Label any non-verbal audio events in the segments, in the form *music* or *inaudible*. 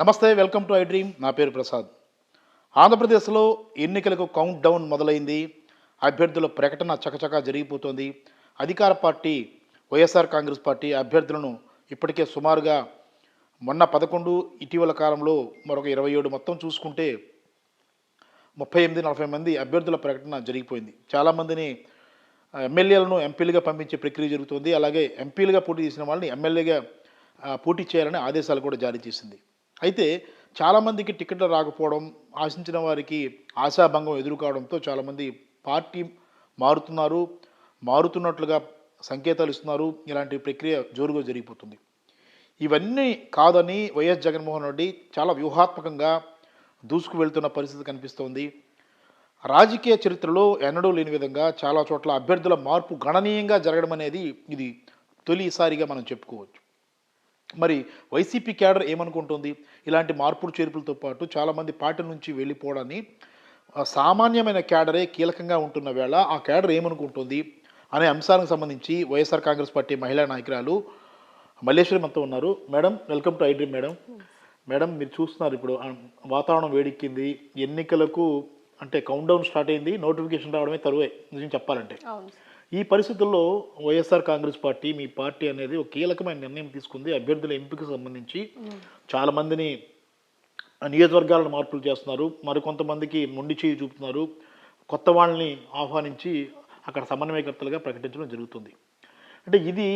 నమస్తే welcome to I dream. నా పేరు ప్రసాద్. ఆంధ్రప్రదేశ్లో ఎన్నికలకు కౌంట్ డౌన్ మొదలైంది. అభ్యర్థుల ప్రకటన చకచకా జరిగిపోతుంది. అధికార పార్టీ వైఎస్ఆర్ కాంగ్రెస్ పార్టీ అభ్యర్థులను ఇప్పటికే సుమారుగా మొన్న పదకొండు ఇటీవల కాలంలో మరొక ఇరవై ఏడు మొత్తం చూసుకుంటే ముప్పై ఎనిమిది నలభై మంది అభ్యర్థుల ప్రకటన జరిగిపోయింది. చాలామందిని ఎమ్మెల్యేలను ఎంపీలుగా పంపించే ప్రక్రియ జరుగుతుంది. అలాగే ఎంపీలుగా పోటీ చేసిన వాళ్ళని ఎమ్మెల్యేగా పోటీ చేయాలని ఆదేశాలు కూడా జారీ చేసింది. అయితే చాలామందికి టికెట్లు రాకపోవడం ఆశించిన వారికి ఆశాభంగం ఎదురుకావడంతో చాలామంది పార్టీ మారుతున్నారు మారుతున్నట్లుగా సంకేతాలు ఇస్తున్నారు. ఇలాంటి ప్రక్రియ జోరుగా జరిగిపోతుంది. ఇవన్నీ కాదని వైఎస్ జగన్మోహన్ రెడ్డి చాలా వ్యూహాత్మకంగా దూసుకు వెళ్తున్న పరిస్థితి కనిపిస్తోంది. రాజకీయ చరిత్రలో ఎన్నడూ లేని విధంగా చాలా చోట్ల అభ్యర్థుల మార్పు గణనీయంగా జరగడం అనేది ఇది తొలిసారిగా మనం చెప్పుకోవచ్చు. మరి వైసీపీ క్యాడర్ ఏమనుకుంటుంది? ఇలాంటి మార్పులు చేర్పులతో పాటు చాలామంది పార్టీ నుంచి వెళ్ళిపోవడాన్ని సామాన్యమైన క్యాడరే కీలకంగా ఉంటున్న వేళ ఆ క్యాడర్ ఏమనుకుంటుంది? అనే అంశానికి సంబంధించి వైఎస్ఆర్ కాంగ్రెస్ పార్టీ మహిళా నాయకురాలు మల్లేశ్వరి మనతో ఉన్నారు. Madam welcome to iDream madam. Madam మీరు చూస్తున్నారు ఇప్పుడు వాతావరణం వేడెక్కింది. ఎన్నికలకు అంటే కౌంట్ డౌన్ స్టార్ట్ అయింది. నోటిఫికేషన్ రావడమే తరువే నిజం చెప్పాలంటే. ఈ పరిస్థితుల్లో వైఎస్ఆర్ కాంగ్రెస్ పార్టీ మీ పార్టీ అనేది ఒక కీలకమైన నిర్ణయం తీసుకుంది. అభ్యర్థుల ఎంపికకు సంబంధించి చాలా మందిని నియోజకవర్గాలను మార్పులు చేస్తున్నారు. మరికొంతమందికి మొండి చేయి చూపుతున్నారు. కొత్త వాళ్ళని ఆహ్వానించి అక్కడ సమన్వయకర్తలుగా ప్రకటించడం జరుగుతుంది. అంటే ఇది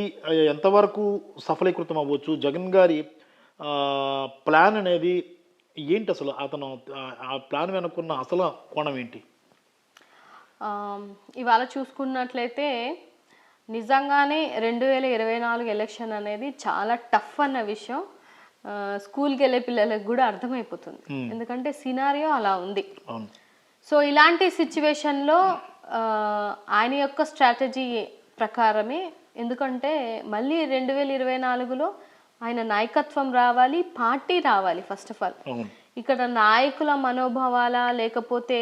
ఎంతవరకు సఫలీకృతం అవ్వచ్చు? జగన్ గారి ప్లాన్ అనేది ఏంటి అసలు? అతను ఆ, ప్లాన్ వెనుకున్న అసలు కోణం ఏంటి? ఇవాళ చూసుకున్నట్లయితే నిజంగానే రెండు వేల ఇరవై నాలుగు ఎలక్షన్ అనేది చాలా టఫ్ అన్న విషయం స్కూల్కి వెళ్ళే పిల్లలకు కూడా అర్థమైపోతుంది. ఎందుకంటే సినారియో అలా ఉంది. సో ఇలాంటి సిచ్యువేషన్లో ఆయన యొక్క స్ట్రాటజీ ప్రకారమే ఎందుకంటే మళ్ళీ రెండు వేల ఇరవై నాలుగులో ఆయన నాయకత్వం రావాలి పార్టీ రావాలి ఫస్ట్ ఆఫ్ ఆల్. ఇక్కడ నాయకుల మనోభావాల లేకపోతే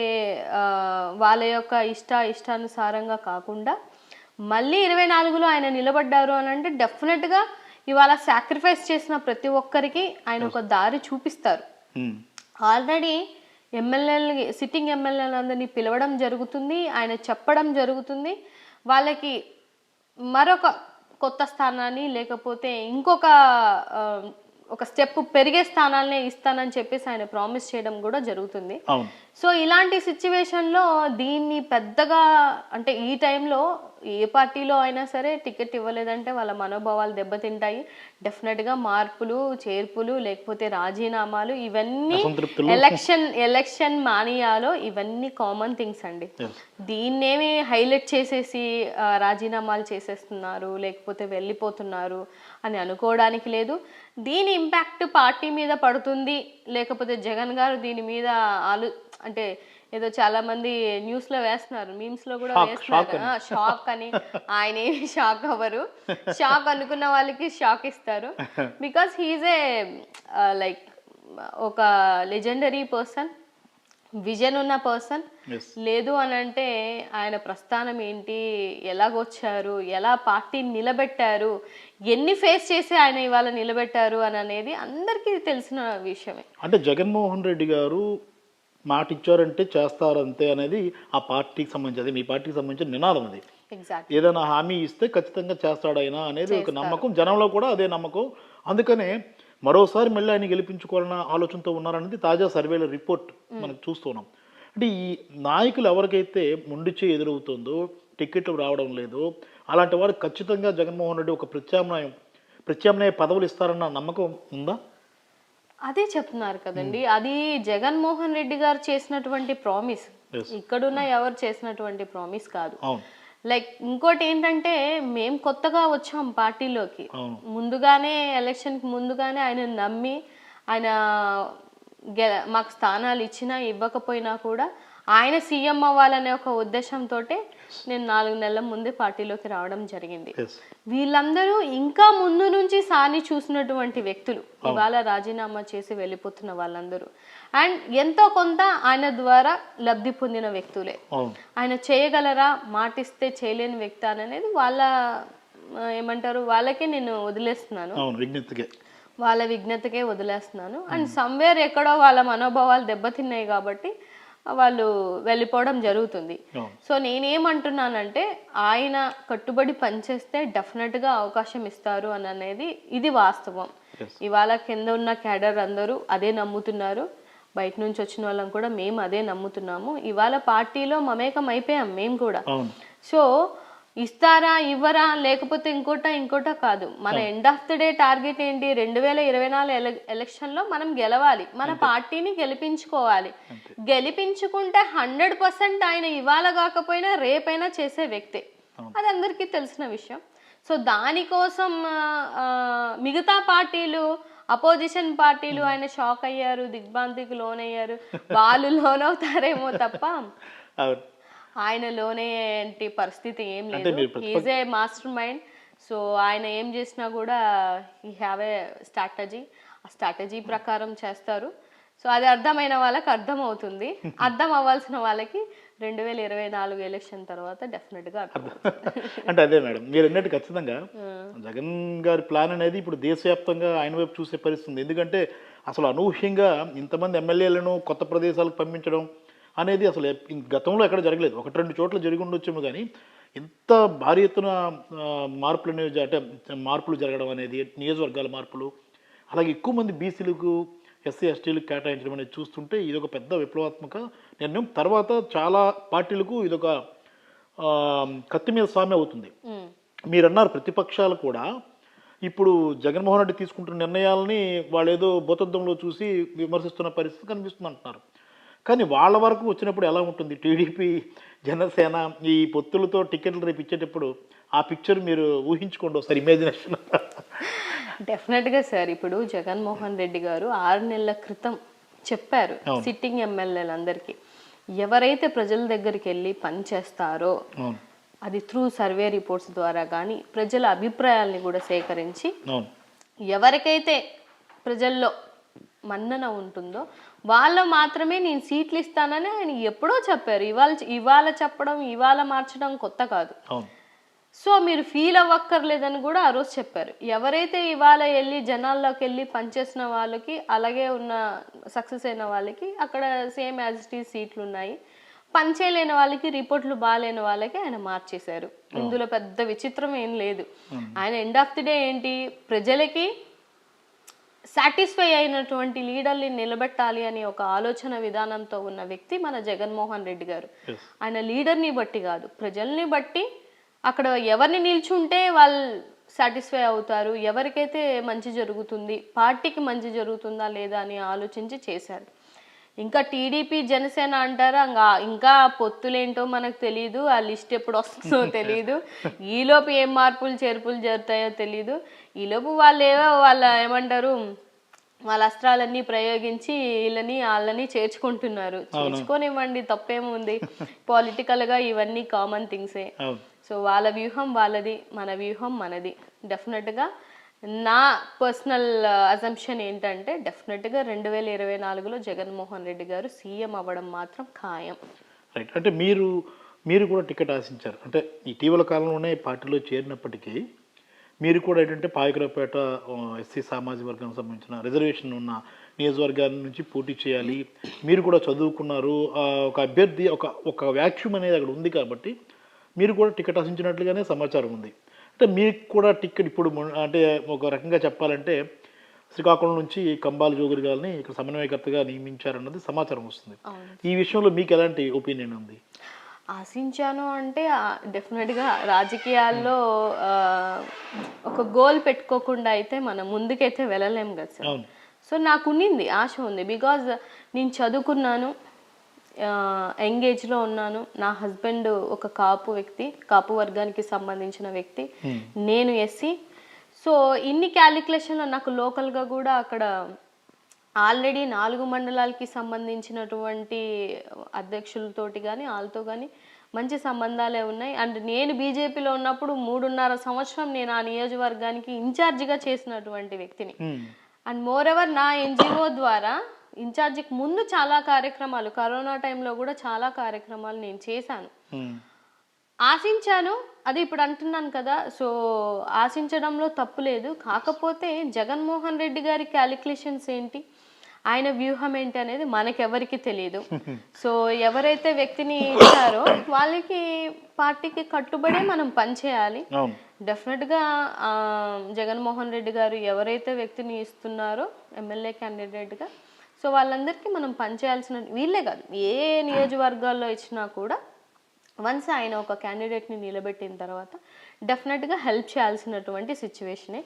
వాళ్ళ యొక్క ఇష్ట ఇష్టానుసారంగా కాకుండా మళ్ళీ ఇరవై నాలుగులో ఆయన నిలబడ్డారు అని అంటే డెఫినెట్గా ఇవాళ సాక్రిఫైస్ చేసిన ప్రతి ఒక్కరికి ఆయన ఒక దారి చూపిస్తారు. ఆల్రెడీ ఎమ్మెల్యేలు సిట్టింగ్ ఎమ్మెల్యేలందరినీ పిలవడం జరుగుతుంది ఆయన చెప్పడం జరుగుతుంది. వాళ్ళకి మరొక కొత్త స్థానాన్ని లేకపోతే ఇంకొక ఒక స్టెప్ పెరిగే స్థానాలనే ఇస్తానని చెప్పేసి ఆయన ప్రామిస్ చేయడం కూడా జరుగుతుంది సో ఇలాంటి సిచ్యువేషన్లో దీన్ని పెద్దగా అంటే ఈ టైంలో ఏ పార్టీలో అయినా సరే టికెట్ ఇవ్వలేదంటే వాళ్ళ మనోభావాలు దెబ్బతింటాయి డెఫినెట్గా మార్పులు చేర్పులు లేకపోతే రాజీనామాలు ఇవన్నీ. ఎలక్షన్ ఎలక్షన్ మానియాలో ఇవన్నీ కామన్ థింగ్స్ అండి. దీన్నేమి హైలైట్ చేసేసి రాజీనామాలు చేసేస్తున్నారు లేకపోతే వెళ్ళిపోతున్నారు అని అనుకోవడానికి లేదు. దీని ఇంపాక్ట్ పార్టీ మీద పడుతుంది. లేకపోతే జగన్ గారు దీని మీద ఆలు అంటే ఏదో చాలా మంది న్యూస్లో వేస్తున్నారు. మీమ్స్లో కూడా వేస్తున్నారు. షాక్ అని. ఆయన ఏమి షాక్ అవ్వరు. షాక్ అనుకున్న వాళ్ళకి షాక్ ఇస్తారు. బికాస్ హీజ్ ఏ లైక్ ఒక లెజెండరీ పర్సన్ విజన్ ఉన్న పర్సన్. లేదు అని అంటే ఆయన ప్రస్థానం ఏంటి? ఎలాగొచ్చారు? ఎలా పార్టీని నిలబెట్టారు? ఎన్ని ఫేస్ చేసి ఆయన ఇవాళ నిలబెట్టారు అని అనేది అందరికీ తెలిసిన విషయమే. అంటే జగన్మోహన్ రెడ్డి గారు మాట ఇచ్చారంటే చేస్తారంతే అనేది ఆ పార్టీకి సంబంధించి అదే మీ పార్టీకి సంబంధించిన నినాదం అది. ఏదైనా హామీ ఇస్తే ఖచ్చితంగా చేస్తాడు ఆయన అనేది ఒక నమ్మకం జనంలో కూడా అదే నమ్మకం. అందుకనే మరోసారి మళ్ళీ ఆయన గెలిపించుకోవాలన్న ఆలోచనతో ఉన్నారనేది తాజా సర్వేల రిపోర్ట్ మనకు చూస్తున్నాం. అంటే ఈ నాయకులు ఎవరికైతే ముండిచే ఎదురవుతుందో టికెట్లు రావడం లేదు అలాంటి వారు ఖచ్చితంగా జగన్మోహన్ రెడ్డి ఒక ప్రత్యామ్నాయం ప్రత్యామ్నాయ పదవులు ఇస్తారన్న నమ్మకం ఉందా? అదే చెప్తున్నారు కదండి. అది జగన్మోహన్ రెడ్డి గారు చేసినటువంటి ప్రామిస్. ఇక్కడున్న ఎవరు చేసినటువంటి ప్రామిస్ కాదు. లైక్ ఇంకోటి ఏంటంటే మేము కొత్తగా వచ్చాం పార్టీలోకి. ముందుగానే ఎలక్షన్కి ముందుగానే ఆయన నమ్మి ఆయన గె మాకు స్థానాలు ఇచ్చినా ఇవ్వకపోయినా కూడా ఆయన సీఎం అవ్వాలనే ఒక ఉద్దేశంతో నేను నాలుగు నెలల ముందే పార్టీలోకి రావడం జరిగింది. వీళ్ళందరూ ఇంకా ముందు నుంచి సాని చూసినటువంటి వ్యక్తులు ఇవాళ రాజీనామా చేసి వెళ్ళిపోతున్న వాళ్ళందరూ. అండ్ ఎంతో కొంత ఆయన ద్వారా లబ్ధి పొందిన వ్యక్తులే. ఆయన చేయగలరా మాటిస్తే చేయలేని వ్యక్తి అనేది వాళ్ళ ఏమంటారు వాళ్ళకే నేను వదిలేస్తున్నాను. వాళ్ళ విజ్ఞతకే వదిలేస్తున్నాను. అండ్ సమ్వేర్ ఎక్కడో వాళ్ళ మనోభావాలు దెబ్బతిన్నాయి కాబట్టి వాళ్ళు వెళ్ళిపోవడం జరుగుతుంది. సో నేనేమంటున్నానంటే ఆయన కట్టుబడి పనిచేస్తే డెఫినెట్గా అవకాశం ఇస్తారు అని అనేది ఇది వాస్తవం. ఇవాళ కింద ఉన్న క్యాడర్ అందరూ అదే నమ్ముతున్నారు. బయట నుంచి వచ్చిన వాళ్ళం కూడా మేము అదే నమ్ముతున్నాము. ఇవాళ పార్టీలో మమేకం అయిపోయాం మేము కూడా. సో ఇస్తారా ఇవ్వరా లేకపోతే ఇంకోట ఇంకోట కాదు. మన end of the day target ఏంటి? రెండు వేల ఇరవై నాలుగు ఎల ఎలక్షన్లో మనం గెలవాలి. మన పార్టీని గెలిపించుకోవాలి. గెలిపించుకుంటే హండ్రెడ్ పర్సెంట్ ఆయన ఇవాళ కాకపోయినా రేపైనా చేసే వ్యక్తే. అది అందరికీ తెలిసిన విషయం. సో దానికోసం మిగతా పార్టీలు అపోజిషన్ పార్టీలు ఆయన షాక్ అయ్యారు దిగ్భ్రాంతికి లోనయ్యారు. వాళ్ళు లోనవుతారేమో తప్ప. అవును ఆయన లోనే ఏంటి పరిస్థితి ఏం లేదు. Is a master mind so ఆయన ఏం చేసినా కూడా ఈ హ్యావ్ ఏ స్ట్రాటజీ ఆ స్ట్రాటజీ ప్రకారం చేస్తారు. సో అది అర్థమైన వాళ్ళకి అర్థం అవుతుంది *laughs* అర్థం అవ్వాల్సిన వాళ్ళకి రెండు వేల ఇరవై నాలుగు ఎలక్షన్ తర్వాత డెఫినెట్గా అర్థం. అంటే అదే మేడం మీరు అన్నట్టు ఖచ్చితంగా *laughs* జగన్ గారి ప్లాన్ అనేది ఇప్పుడు దేశవ్యాప్తంగా ఆయన వైపు చూసే పరిస్థితి ఉంది ఎందుకంటే అసలు అనూహ్యంగా ఇంతమంది ఎమ్మెల్యేలను కొత్త ప్రదేశాలకు పంపించడం అనేది అసలు గతంలో ఎక్కడ జరగలేదు. ఒకటి రెండు చోట్ల జరిగి ఉండొచ్చేమో కానీ ఇంత భారీ ఎత్తున మార్పులు అనేవి అంటే మార్పులు జరగడం అనేది నియోజకవర్గాల మార్పులు అలాగే ఎక్కువ మంది బీసీలకు ఎస్సీ ఎస్టీలకు కేటాయించడం అనేది చూస్తుంటే ఇది ఒక పెద్ద విప్లవాత్మక నిర్ణయం. తర్వాత చాలా పార్టీలకు ఇదొక కత్తి మీద స్వామి అవుతుంది. ఉమ్. మీరు అన్నారు ప్రతిపక్షాలు కూడా ఇప్పుడు జగన్మోహన్ రెడ్డి తీసుకుంటున్న నిర్ణయాలని వాళ్ళు ఏదో భూతద్దంలో చూసి విమర్శిస్తున్న పరిస్థితి కనిపిస్తుంది అంటున్నారు కానీ వాళ్ళ వరకు వచ్చినప్పుడు ఎలా ఉంటుంది? టీడీపీ జనసేన ఈ పొత్తులతో టికెట్లు రేపు ఇచ్చేటప్పుడు ఆ పిక్చర్ మీరు ఊహించుకోండి ఒకసారి ఇమాజినేషన్ డెఫినెట్గా సార్ ఇప్పుడు జగన్మోహన్ రెడ్డి గారు ఆరు నెలల క్రితం చెప్పారు సిట్టింగ్ ఎమ్మెల్యేలందరికీ ఎవరైతే ప్రజల దగ్గరికి వెళ్ళి పని చేస్తారో అవును. అది త్రూ సర్వే రిపోర్ట్స్ ద్వారా కానీ ప్రజల అభిప్రాయాల్ని కూడా సేకరించి ఎవరికైతే ప్రజల్లో మన్నన ఉంటుందో వాళ్ళ మాత్రమే నేను సీట్లు ఇస్తానని ఆయన ఎప్పుడో చెప్పారు. ఇవాళ ఇవాళ చెప్పడం ఇవాళ మార్చడం కొత్త కాదు. సో మీరు ఫీల్ అవ్వక్కర్లేదని కూడా ఆ రోజు చెప్పారు. ఎవరైతే ఇవాళ వెళ్ళి జనాల్లోకి వెళ్ళి పనిచేసిన వాళ్ళకి అలాగే ఉన్న సక్సెస్ అయిన వాళ్ళకి అక్కడ సేమ్ యాజ్ ఇట్ ఈజ్ సీట్లు ఉన్నాయి. పనిచేయలేని వాళ్ళకి రిపోర్ట్లు బాగాలేని వాళ్ళకి ఆయన మార్చేశారు. ఇందులో పెద్ద విచిత్రం ఏం లేదు. ఆయన ఎండ్ ఆఫ్ ది డే ఏంటి? ప్రజలకి సాటిస్ఫై అయినటువంటి లీడర్ని నిలబెట్టాలి అని ఒక ఆలోచన విధానంతో ఉన్న వ్యక్తి మన జగన్మోహన్ రెడ్డి గారు. ఆయన లీడర్ని బట్టి కాదు ప్రజల్ని బట్టి. అక్కడ ఎవరిని నిల్చుంటే వాళ్ళు సాటిస్ఫై అవుతారు ఎవరికైతే మంచి జరుగుతుంది పార్టీకి మంచి జరుగుతుందా లేదా అని ఆలోచించి చేశారు. ఇంకా టీడీపీ జనసేన అంటారా? ఇంకా ఇంకా పొత్తులేంటో మనకు తెలియదు ఆ లిస్ట్ ఎప్పుడు వస్తుందో *laughs* తెలియదు ఈలోపు ఏం మార్పులు చేర్పులు జరుగుతాయో తెలియదు ఈలోపు వాళ్ళు ఏవో వాళ్ళ ఏమంటారు వాళ్ళ అస్త్రాలన్నీ ప్రయోగించి వీళ్ళని వాళ్ళని చేర్చుకుంటున్నారు. చేర్చుకోనివ్వండి తప్పేముంది. పొలిటికల్గా ఇవన్నీ కామన్ థింగ్సే. సో వాళ్ళ వ్యూహం వాళ్ళది మన వ్యూహం మనది. డెఫినెట్గా నా పర్సనల్ అజంప్షన్ ఏంటంటే డెఫినెట్గా రెండు వేల ఇరవై నాలుగులో జగన్మోహన్ రెడ్డి గారు సీఎం అవ్వడం మాత్రం ఖాయం. రైట్ అంటే మీరు మీరు కూడా టికెట్ ఆశించారు. అంటే ఇటీవల కాలంలోనే పార్టీలో చేరినప్పటికీ మీరు కూడా ఏంటంటే పాయకులపేట ఎస్సీ సామాజిక వర్గానికి సంబంధించిన రిజర్వేషన్ ఉన్న నియోజకవర్గాల నుంచి పోటీ చేయాలి. మీరు కూడా చదువుకున్నారు. ఒక అభ్యర్థి ఒక ఒక వ్యాక్యూమ్ అనేది అక్కడ ఉంది కాబట్టి మీరు కూడా టికెట్ ఆశించినట్లుగానే సమాచారం ఉంది. అంటే మీకు కూడా టికెట్ ఇప్పుడు అంటే ఒక రకంగా చెప్పాలంటే శ్రీకాకుళం నుంచి కంబాల జోగురి గారిని ఇక్కడ సమన్వయకర్తగా నియమించారన్నది సమాచారం వస్తుంది. ఈ విషయంలో మీకు ఎలాంటి ఒపీనియన్ ఉంది? ఆశించాను అంటే డెఫినెట్గా రాజకీయాల్లో ఒక గోల్ పెట్టుకోకుండా అయితే మనం ముందుకైతే వెళ్ళలేం కదా సార్. సో నాకు ఉన్నింది ఆశ ఉంది. బికాజ్ నేను చదువుకున్నాను. ఎంగేజ్లో ఉన్నాను. నా హస్బెండ్ ఒక కాపు వ్యక్తి కాపు వర్గానికి సంబంధించిన వ్యక్తి. నేను ఎస్సీ సో ఇన్ని క్యాలిక్యులేషన్లో నాకు లోకల్గా కూడా అక్కడ ఆల్రెడీ నాలుగు మండలాలకి సంబంధించినటువంటి అధ్యక్షులతోటి కానీ వాళ్ళతో కానీ మంచి సంబంధాలే ఉన్నాయి. అండ్ నేను బీజేపీలో ఉన్నప్పుడు మూడున్నర సంవత్సరం నేను ఆ నియోజకవర్గానికి ఇన్ఛార్జిగా చేసినటువంటి వ్యక్తిని. Hmm. అండ్ మోర్ ఎవర్ నా ఎన్జిఓ ద్వారా ఇన్ఛార్జికి ముందు చాలా కార్యక్రమాలు కరోనా టైంలో కూడా చాలా కార్యక్రమాలు నేను చేశాను. ఆశించాను అది ఇప్పుడు అంటున్నాను కదా సో ఆశించడంలో తప్పు లేదు. కాకపోతే జగన్మోహన్ రెడ్డి గారి క్యాలిక్యులేషన్స్ ఏంటి? ఆయన వ్యూహం ఏంటి అనేది మనకెవరికి తెలియదు *laughs* సో ఎవరైతే వ్యక్తిని ఇచ్చారో వాళ్ళకి పార్టీకి కట్టుబడే మనం పనిచేయాలి డెఫినెట్గా జగన్మోహన్ రెడ్డి గారు ఎవరైతే వ్యక్తిని ఇస్తున్నారో ఎమ్మెల్యే క్యాండిడేట్గా సో వాళ్ళందరికీ మనం పనిచేయాల్సిన వీళ్ళే కాదు ఏ నియోజకవర్గాల్లో ఇచ్చినా కూడా వన్స్ ఆయన ఒక క్యాండిడేట్ని నిలబెట్టిన తర్వాత డెఫినెట్గా హెల్ప్ చేయాల్సినటువంటి సిచ్యువేషనే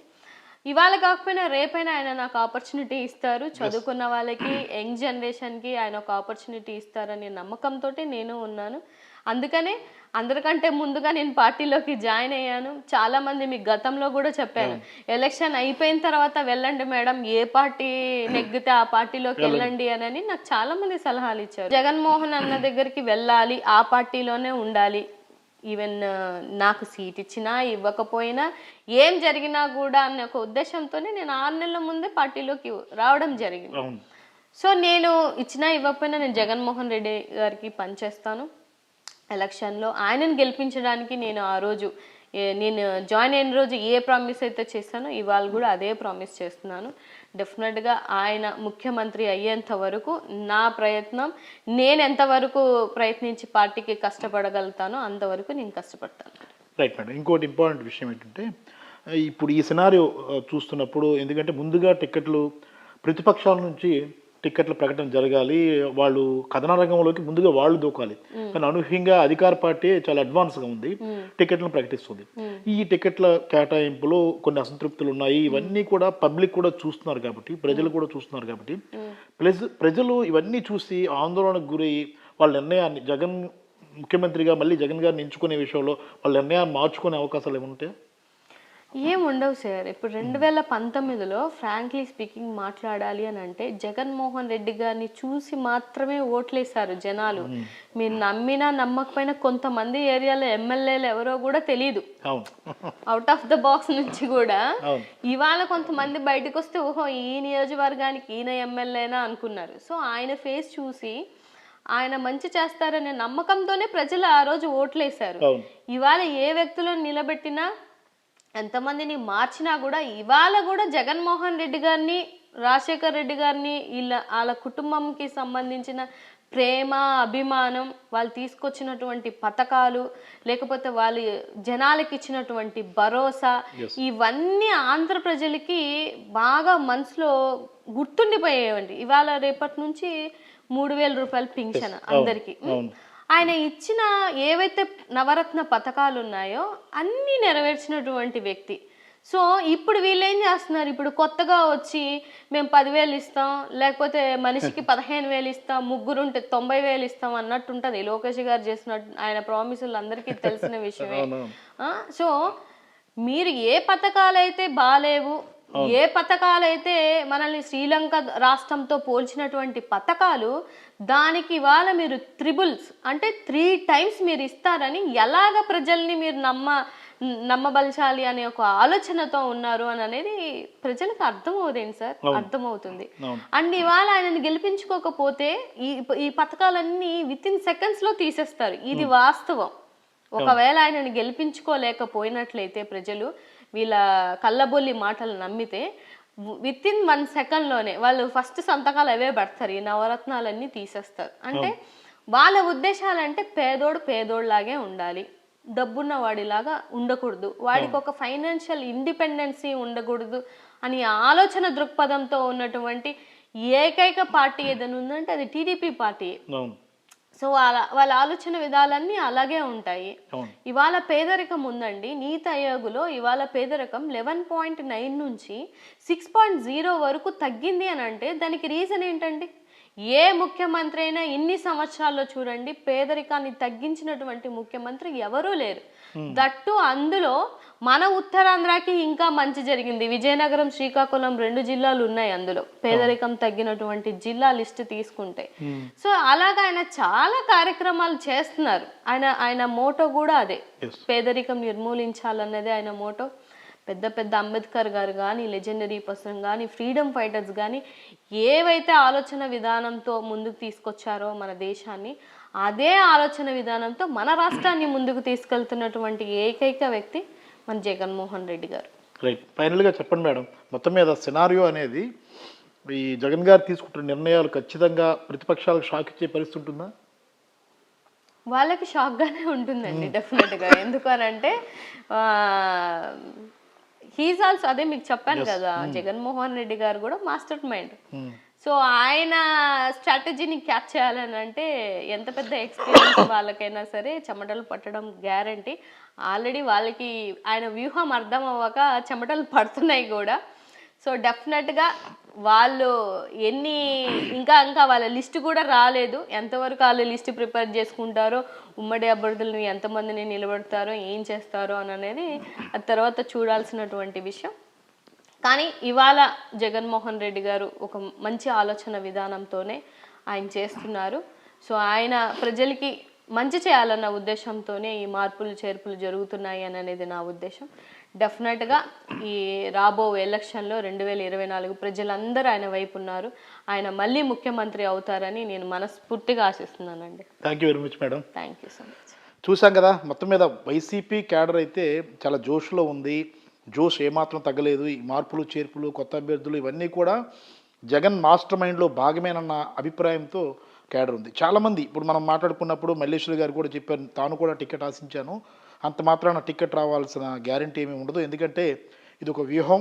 ఇవాళ కాకపోయినా రేపైనా ఆయన నాకు ఆపర్చునిటీ ఇస్తారు. చదువుకున్న వాళ్ళకి యంగ్ జనరేషన్కి ఆయన ఒక ఆపర్చునిటీ ఇస్తారనే నమ్మకంతో నేను ఉన్నాను. అందుకనే అందరికంటే ముందుగా నేను పార్టీలోకి జాయిన్ అయ్యాను. చాలా మంది మీకు గతంలో కూడా చెప్పాను. ఎలక్షన్ అయిపోయిన తర్వాత వెళ్ళండి మేడం ఏ పార్టీ నెగ్గితే ఆ పార్టీలోకి వెళ్ళండి. అని నాకు చాలా మంది సలహాలు ఇచ్చారు. జగన్మోహన్ అన్న దగ్గరికి వెళ్ళాలి ఆ పార్టీలోనే ఉండాలి. ఈవెన్ నాకు సీట్ ఇచ్చినా ఇవ్వకపోయినా ఏం జరిగినా కూడా అనే ఒక ఉద్దేశంతోనే నేను ఆరు నెలల ముందే పార్టీలోకి రావడం జరిగింది. సో నేను ఇచ్చినా ఇవ్వకపోయినా నేను జగన్మోహన్ రెడ్డి గారికి పనిచేస్తాను. ఎలక్షన్లో ఆయనను గెలిపించడానికి నేను ఆ రోజు నేను జాయిన్ అయిన రోజు ఏ ప్రామిస్ అయితే చేశానో ఇవాళ కూడా అదే ప్రామిస్ చేస్తున్నాను. డెఫినెట్గా ఆయన ముఖ్యమంత్రి అయ్యేంత వరకు నా ప్రయత్నం నేను ఎంతవరకు ప్రయత్నించి పార్టీకి కష్టపడగలుగుతానో అంతవరకు నేను కష్టపడతాను. Right madam. ఇంకోటి ఇంపార్టెంట్ విషయం ఏంటంటే ఇప్పుడు ఈ సినారియో చూస్తున్నప్పుడు ఎందుకంటే ముందుగా టిక్కెట్లు ప్రతిపక్షాల నుంచి టిక్కెట్ల ప్రకటన జరగాలి వాళ్ళు కథన రంగంలోకి ముందుగా వాళ్ళు దూకాలి. కానీ అనూహ్యంగా అధికార పార్టీ చాలా అడ్వాన్స్గా ఉంది టికెట్లను ప్రకటిస్తుంది. ఈ టికెట్ల కేటాయింపులో కొన్ని అసంతృప్తులు ఉన్నాయి. ఇవన్నీ కూడా పబ్లిక్ కూడా చూస్తున్నారు కాబట్టి ప్రజలు కూడా చూస్తున్నారు కాబట్టి. ప్లస్ ప్రజలు ఇవన్నీ చూసి ఆందోళనకు గురై వాళ్ళ నిర్ణయాన్ని జగన్ ముఖ్యమంత్రిగా మళ్ళీ జగన్ గారిని ఎంచుకునే విషయంలో వాళ్ళ నిర్ణయాన్ని మార్చుకునే అవకాశాలు ఏమైనా ఉంటాయా ఏం ఉండవు సార్. ఇప్పుడు రెండు వేల పంతొమ్మిదిలో ఫ్రాంక్లీ స్పీకింగ్ మాట్లాడాలి అని అంటే జగన్మోహన్ రెడ్డి గారిని చూసి మాత్రమే ఓట్లేశారు జనాలు. మీరు నమ్మినా నమ్మకపోయినా కొంతమంది ఏరియాలో ఎమ్మెల్యేలు ఎవరో కూడా తెలియదు అవుట్ ఆఫ్ ద బాక్స్ నుంచి కూడా. ఇవాళ కొంతమంది బయటకు వస్తే ఓహో ఈ నియోజకవర్గానికి ఈయన ఎమ్మెల్యేనా అనుకున్నారు. సో ఆయన ఫేస్ చూసి ఆయన మంచి చేస్తారనే నమ్మకంతోనే ప్రజలు ఆ రోజు ఓట్లేశారు. ఇవాళ ఏ వ్యక్తులను నిలబెట్టినా ఎంతమందిని మార్చినా కూడా ఇవాళ కూడా జగన్మోహన్ రెడ్డి గారిని రాజశేఖర్ రెడ్డి గారిని వీళ్ళ వాళ్ళ కుటుంబంకి సంబంధించిన ప్రేమ అభిమానం వాళ్ళు తీసుకొచ్చినటువంటి పథకాలు లేకపోతే వాళ్ళు జనాలకి ఇచ్చినటువంటి భరోసా ఇవన్నీ ఆంధ్ర ప్రజలకి బాగా మనసులో గుర్తుండిపోయేవండి. ఇవాళ రేపటి నుంచి మూడు వేల రూపాయలు పింఛన్ అందరికి. ఆయన ఇచ్చిన ఏవైతే నవరత్న పథకాలు ఉన్నాయో అన్నీ నెరవేర్చినటువంటి వ్యక్తి. సో ఇప్పుడు వీళ్ళు ఏం చేస్తున్నారు? ఇప్పుడు కొత్తగా వచ్చి మేము పదివేలు ఇస్తాం లేకపోతే మనిషికి *laughs* పదిహేను వేలు ఇస్తాం ముగ్గురు ఉంటే తొంభై వేలు ఇస్తాం అన్నట్టు ఉంటుంది లోకేష్ గారు చేసినట్టు ఆయన ప్రామిసులు అందరికీ తెలిసిన *laughs* విషయమే. సో మీరు ఏ పథకాలైతే బాలేవు ఏ పథకాలైతే మనల్ని శ్రీలంక రాష్ట్రంతో పోల్చినటువంటి పథకాలు దానికి ఇవాళ మీరు త్రిబుల్స్ అంటే త్రీ టైమ్స్ మీరు ఇస్తారని ఎలాగ ప్రజల్ని మీరు నమ్మ నమ్మబలచాలి అనే ఒక ఆలోచనతో ఉన్నారు అని అనేది ప్రజలకు అర్థమవుతుంది సార్? అర్థమవుతుంది. అండ్ ఇవాళ ఆయనని గెలిపించుకోకపోతే ఈ ఈ పథకాలన్నీ విత్ ఇన్ సెకండ్స్లో తీసేస్తారు. ఇది వాస్తవం. ఒకవేళ ఆయనని గెలిపించుకోలేకపోయినట్లయితే ప్రజలు వీళ్ళ కళ్ళబొల్లి మాటలు నమ్మితే విత్ ఇన్ వన్ సెకండ్లోనే వాళ్ళు ఫస్ట్ సంతకాలు అవే పెడతారు ఈ నవరత్నాలన్నీ తీసేస్తారు. అంటే వాళ్ళ ఉద్దేశాలంటే పేదోడు పేదోడులాగే ఉండాలి. డబ్బున్న వాడిలాగా ఉండకూడదు. వాడికి ఒక ఫైనాన్షియల్ ఇండిపెండెన్సీ ఉండకూడదు అని ఆలోచన దృక్పథంతో ఉన్నటువంటి ఏకైక పార్టీ ఏదైనా ఉందంటే అది టీడీపీ పార్టీ. సో వాళ్ళ వాళ్ళ ఆలోచన విధాలన్నీ అలాగే ఉంటాయి. ఇవాళ పేదరికం ఉందండి. నీతి ఆయోగ్లో ఇవాళ పేదరికం లెవెన్ పాయింట్ నైన్ నుంచి సిక్స్ పాయింట్ జీరో వరకు తగ్గింది అని అంటే దానికి రీజన్ ఏంటండి? ఏ ముఖ్యమంత్రి అయినా ఇన్ని సంవత్సరాల్లో చూడండి పేదరికాన్ని తగ్గించినటువంటి ముఖ్యమంత్రి ఎవరూ లేరు. దట్టు అందులో మన ఉత్తరాంధ్రకి ఇంకా మంచి జరిగింది. విజయనగరం శ్రీకాకుళం రెండు జిల్లాలు ఉన్నాయి అందులో. పేదరికం తగ్గినటువంటి జిల్లా లిస్ట్ తీసుకుంటే. సో అలాగా ఆయన చాలా కార్యక్రమాలు చేస్తున్నారు. ఆయన ఆయన మోటో కూడా అదే. పేదరికం నిర్మూలించాలన్నదే ఆయన మోటో. పెద్ద పెద్ద అంబేద్కర్ గారు కానీ లెజెండరీ పర్సన్ కానీ ఫ్రీడమ్ ఫైటర్స్ కానీ ఏవైతే ఆలోచన విధానంతో ముందుకు తీసుకొచ్చారో మన దేశాన్ని అదే ఆలోచన విధానంతో మన రాష్ట్రాన్ని ముందుకు తీసుకెళ్తున్నటువంటి ఏకైక వ్యక్తి మన జగన్మోహన్ రెడ్డి గారు. రైట్ ఫైనల్గా చెప్పండి మేడం. మొత్తం మీద సినారియో అనేది ఈ జగన్ గారు తీసుకుంటున్న నిర్ణయాలు ఖచ్చితంగా ప్రతిపక్షాలకు షాక్ ఇచ్చే పరిస్థితి ఉంటుందా? వాళ్ళకి షాక్గానే ఉంటుందండి డెఫినెట్గా ఎందుకు అంటే హీజ్ ఆల్సో అదే మీకు చెప్పాను కదా జగన్మోహన్ రెడ్డి గారు కూడా మాస్టర్ మైండ్ Hmm. సో ఆయన స్ట్రాటజీని క్యాచ్ చేయాలని అంటే ఎంత పెద్ద ఎక్స్పీరియన్స్ *coughs* వాళ్ళకైనా సరే చెమటలు పట్టడం గ్యారంటీ ఆల్రెడీ వాళ్ళకి ఆయన వ్యూహం అర్థం అవ్వక చెమటలు పడుతున్నాయి కూడా. సో డెఫినెట్గా వాళ్ళు ఎన్ని ఇంకా ఇంకా వాళ్ళ లిస్ట్ కూడా రాలేదు. ఎంతవరకు వాళ్ళు లిస్ట్ ప్రిపేర్ చేసుకుంటారో ఉమ్మడి అభ్యర్థులను ఎంతమందిని నిలబెడతారో ఏం చేస్తారో అని అనేది ఆ తర్వాత చూడాల్సినటువంటి విషయం. కానీ ఇవాళ జగన్మోహన్ రెడ్డి గారు ఒక మంచి ఆలోచన విధానంతోనే ఆయన చేస్తున్నారు. సో ఆయన ప్రజలకి మంచి చేయాలన్న ఉద్దేశంతోనే ఈ మార్పులు చేర్పులు జరుగుతున్నాయి అని అనేది నా ఉద్దేశం. డెఫినెట్గా ఈ రాబో ఎలక్షన్లో రెండు వేల ఇరవై నాలుగు ప్రజలందరూ ఆయన వైపు ఉన్నారు. ఆయన మళ్ళీ ముఖ్యమంత్రి అవుతారని నేను మనస్ఫూర్తిగా ఆశిస్తున్నానండి. Thank you very much madam thank you so much చూసాం కదా మొత్తం మీద వైసీపీ క్యాడర్ అయితే చాలా జోష్లో ఉంది. జోష్ ఏమాత్రం తగ్గలేదు. ఈ మార్పులు చేర్పులు కొత్త అభ్యర్థులు ఇవన్నీ కూడా జగన్ మాస్టర్ మైండ్లో భాగమేనన్న అభిప్రాయంతో క్యాడర్ ఉంది. చాలామంది ఇప్పుడు మనం మాట్లాడుకున్నప్పుడు మల్లేశ్వరి గారు కూడా చెప్పారు తాను కూడా టికెట్ ఆశించాను. అంత మాత్రాన టికెట్ రావాల్సిన గ్యారంటీ ఏమీ ఉండదు. ఎందుకంటే ఇది ఒక వ్యూహం.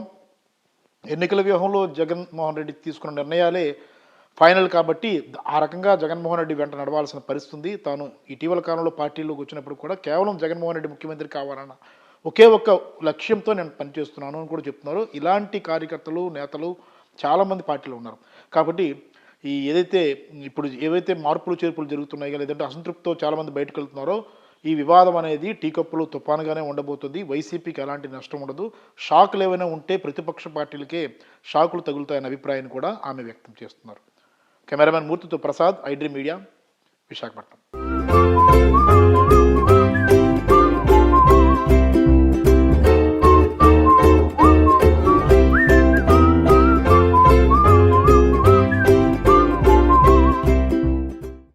ఎన్నికల వ్యూహంలో జగన్మోహన్ రెడ్డి తీసుకున్న నిర్ణయాలే ఫైనల్ కాబట్టి ఆ రకంగా జగన్మోహన్ రెడ్డి వెంట నడవాల్సిన పరిస్థితి ఉంది తాను ఇటీవల కాలంలో పార్టీలోకి వచ్చినప్పుడు కూడా కేవలం జగన్మోహన్ రెడ్డి ముఖ్యమంత్రి కావాలన్న ఒకే ఒక్క లక్ష్యంతో నేను పనిచేస్తున్నాను అని కూడా చెప్తున్నారు. ఇలాంటి కార్యకర్తలు నేతలు చాలామంది పార్టీలో ఉన్నారు. కాబట్టి ఈ ఏదైతే ఇప్పుడు ఏవైతే మార్పులు చేర్పులు జరుగుతున్నాయో లేదంటే అసంతృప్తితో చాలామంది బయటకు వెళ్తున్నారో ఈ వివాదం అనేది టీ కప్పులు తుఫానుగానే ఉండబోతుంది. వైసీపీకి ఎలాంటి నష్టం ఉండదు. షాకులు ఏమైనా ఉంటే ప్రతిపక్ష పార్టీలకే షాకులు తగులుతాయన్న అభిప్రాయాన్ని కూడా ఆమె వ్యక్తం చేస్తున్నారు. కెమెరామెన్ మూర్తితో ప్రసాద్ ఐడ్రీ మీడియా విశాఖపట్నం.